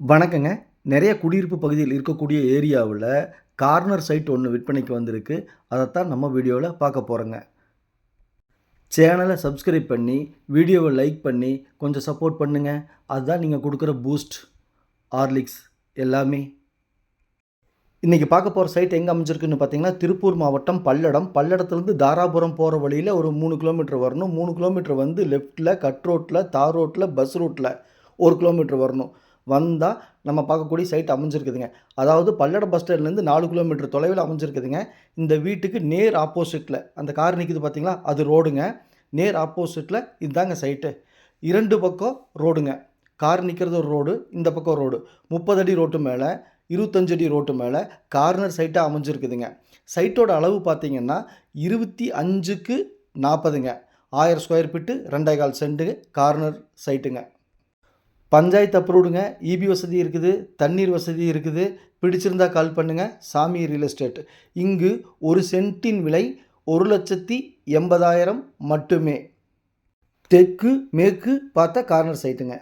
வணக்கங்க. நிறைய குடியிருப்பு பகுதியில் இருக்கக்கூடிய ஏரியாவில் கார்னர் சைட் ஒன்று விற்பனைக்கு வந்திருக்கு. அதைத்தான் நம்ம வீடியோவில் பார்க்க போகிறோங்க சேனலை சப்ஸ்கிரைப் பண்ணி, வீடியோவை லைக் பண்ணி கொஞ்சம் சப்போர்ட் பண்ணுங்க. அதுதான் நீங்கள் கொடுக்குற பூஸ்ட், ஹார்லிக்ஸ் எல்லாமே. இன்றைக்கி பார்க்க போகிற சைட் எங்கே அமைஞ்சிருக்குன்னு பார்த்தீங்கன்னா, திருப்பூர் மாவட்டம் பல்லடம். பல்லடத்துலேருந்து தாராபுரம் போகிற வழியில் ஒரு மூணு கிலோமீட்டர் வரணும். மூணு கிலோமீட்டர் வந்து லெஃப்ட்டில் கட் ரோட்டில் தார் ரோட்டில் பஸ் ரோட்டில் ஒரு கிலோமீட்டர் வரணும். வந்தால் நம்ம பார்க்கக்கூடிய சைட் அமைஞ்சிருக்குதுங்க. அதாவது பல்லடம் பஸ் ஸ்டாண்ட்லேருந்து நாலு கிலோமீட்டர் தொலைவில் அமைஞ்சிருக்குதுங்க. இந்த வீட்டுக்கு நேர் ஆப்போசிட்டில் அந்த கார் நிற்கிது பார்த்தீங்களா, அது ரோடுங்க. நேர் ஆப்போசிட்டில் இதுதாங்க சைட்டு. இரண்டு பக்கம் ரோடுங்க. கார் நிற்கிறது ஒரு ரோடு, இந்த பக்கம் ரோடு. 30 அடி ரோட்டு மேல, 25 அடி ரோட்டு மேலே கார்னர் சைட்டாக அமைஞ்சிருக்குதுங்க. சைட்டோட அளவு பார்த்தீங்கன்னா, 25க்கு 40ங்க. 1000 ஸ்கொயர் ஃபீட்டு ரெண்டே கால் சென்ட்டு கார்னர் சைட்டுங்க. பஞ்சாயத்து அப்ரூவ்டுங்க. ஈபி வசதி இருக்குது. தண்ணீர் வசதி இருக்குது. பிடிச்சிருந்தா கால் பண்ணுங்கள் சாமி ரியல் எஸ்டேட். இங்கு ஒரு சென்ட்டின் விலை 1,80,000 மட்டுமே. தெற்கு, மேற்கு பார்த்த கார்னர் சைட்டுங்க.